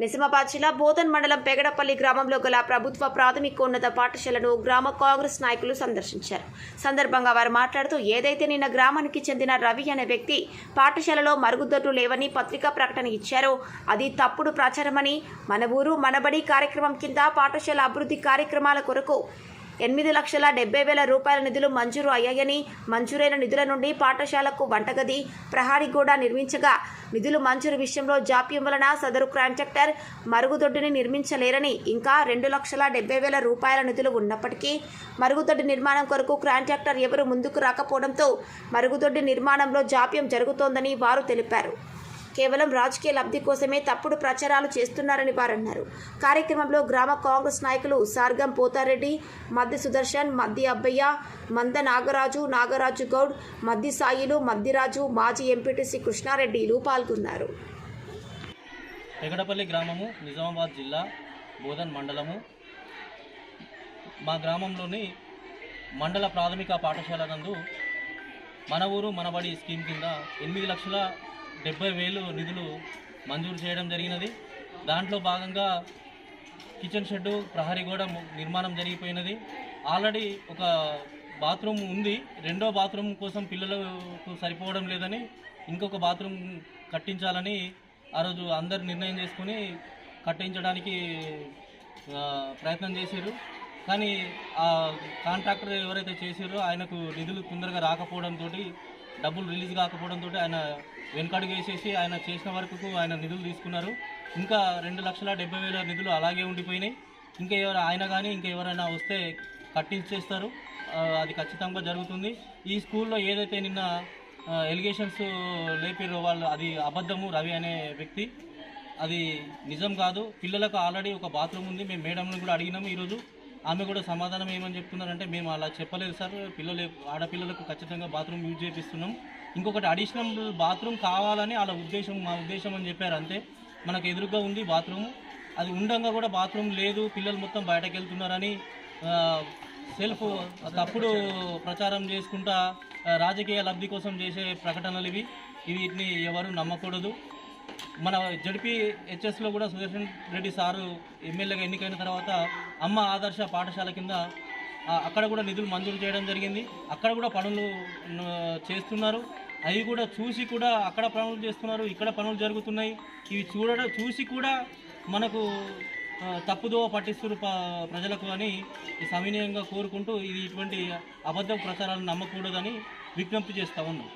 నిజామాబాద్ జిల్లా బోధన్ మండలం పెగడపల్లి గ్రామంలో గల ప్రభుత్వ ప్రాథమికోన్నత పాఠశాలను గ్రామ కాంగ్రెస్ నాయకులు సందర్శించారు. సందర్భంగా వారు మాట్లాడుతూ ఏదైతే నిన్న గ్రామానికి చెందిన రవి అనే వ్యక్తి పాఠశాలలో మరుగుదొడ్లు లేవని పత్రికా ప్రకటన ఇచ్చారో అది తప్పుడు ప్రచారమని మన ఊరు మనబడి కార్యక్రమం కింద పాఠశాల అభివృద్ధి కార్యక్రమాల కొరకు ఎనిమిది లక్షల డెబ్బై వేల రూపాయల నిధులు మంజూరు అయ్యాయని మంజూరైన నిధుల నుండి పాఠశాలకు వంటగది ప్రహారీ గోడ నిర్మించగా నిధులు మంజూరు విషయంలో జాప్యం వలన సదరు కాంట్రాక్టర్ మరుగుదొడ్డిని నిర్మించలేరని ఇంకా రెండు లక్షల డెబ్బై వేల రూపాయల నిధులు ఉన్నప్పటికీ మరుగుదొడ్డి నిర్మాణం కొరకు కాంట్రాక్టర్ ఎవరు ముందుకు రాకపోవడంతో మరుగుదొడ్డి నిర్మాణంలో జాప్యం జరుగుతోందని వారు తెలిపారు. కేవలం రాజకీయ లబ్ధి కోసమే తప్పుడు ప్రచారాలు చేస్తున్నారని వారన్నారు. కార్యక్రమంలో గ్రామ కాంగ్రెస్ నాయకులు సార్గం పోతారెడ్డి మద్ది సుదర్శన్ మద్ది అబ్బయ్య మంద నాగరాజు నాగరాజు గౌడ్ మద్ది సాయిలు మద్దిరాజు మాజీ ఎంపీటీసీ కృష్ణారెడ్డిలు పాల్గొన్నారు. పెగడపల్లి గ్రామము నిజామాబాద్ జిల్లా బోధన్ మండలము. మా గ్రామంలోని మండల ప్రాథమిక పాఠశాల నందు మన ఊరు మనబడి స్కీమ్ కింద ఎనిమిది లక్షల డెబ్బై వేలు నిధులు మంజూరు చేయడం జరిగినది. దాంట్లో భాగంగా కిచెన్ షెడ్డు ప్రహరీ గోడ నిర్మాణం జరిగిపోయినది. ఆల్రెడీ ఒక బాత్రూమ్ ఉంది. రెండో బాత్రూమ్ కోసం పిల్లలకు సరిపోవడం లేదని ఇంకొక బాత్రూమ్ కట్టించాలని ఆ రోజు అందరు నిర్ణయం చేసుకుని కట్టించడానికి ప్రయత్నం చేశారు కానీ ఆ కాంట్రాక్టర్ ఎవరైతే చేశారో ఆయనకు నిధులు తొందరగా రాకపోవడంతో డబ్బులు రిలీజ్ కాకపోవడంతో ఆయన వెనుకడుగు వేసేసి ఆయన చేసిన వరకు ఆయన నిధులు తీసుకున్నారు. ఇంకా రెండు లక్షల డెబ్బై వేల నిధులు అలాగే ఉండిపోయినాయి. ఇంకా ఎవరు ఆయన కానీ ఇంకా ఎవరైనా వస్తే కట్టించేస్తారు. అది ఖచ్చితంగా జరుగుతుంది. ఈ స్కూల్లో ఏదైతే నిన్న ఎలిగేషన్స్ లేపారో వాళ్ళు అది అబద్ధము రవి అనే వ్యక్తి. అది నిజం కాదు. పిల్లలకు ఆల్రెడీ ఒక బాత్రూమ్ ఉంది. మేము మేడంని కూడా అడిగినాము ఈరోజు. ఆమె కూడా సమాధానం ఏమని చెప్తున్నారంటే మేము అలా చెప్పలేదు సార్ పిల్లలు ఆడపిల్లలకు ఖచ్చితంగా బాత్రూమ్ యూజ్ చేపిస్తున్నాం. ఇంకొకటి అడిషనల్ బాత్రూమ్ కావాలని వాళ్ళ ఉద్దేశం మా ఉద్దేశం అని చెప్పారు అంతే. మనకు ఎదురుగా ఉంది బాత్రూమ్. అది ఉండంగా కూడా బాత్రూమ్ లేదు పిల్లలు మొత్తం బయటకు వెళ్తున్నారని సెల్ఫ్ తప్పుడు ప్రచారం చేసుకుంటా రాజకీయ లబ్ధి కోసం చేసే ప్రకటనలు ఇవి. వీటిని ఎవరు నమ్మకూడదు. మన జడిపి హెచ్ఎస్లో కూడా సుదర్శన్ రెడ్డి సారు ఎమ్మెల్యేగా ఎన్నికైన తర్వాత అమ్మ ఆదర్శ పాఠశాల కింద అక్కడ కూడా నిధులు మంజూరు చేయడం జరిగింది. అక్కడ కూడా పనులు చేస్తున్నారు. అవి కూడా చూసి కూడా అక్కడ పనులు చేస్తున్నారు ఇక్కడ పనులు జరుగుతున్నాయి. ఇవి చూడడం చూసి కూడా మనకు తప్పుదోవ పట్టిస్తున్నారు ప్రజలకు అని సవినయంగా కోరుకుంటూ ఇది ఇటువంటి అబద్ధ ప్రచారాలను నమ్మకూడదని విజ్ఞప్తి చేస్తా ఉన్నాం.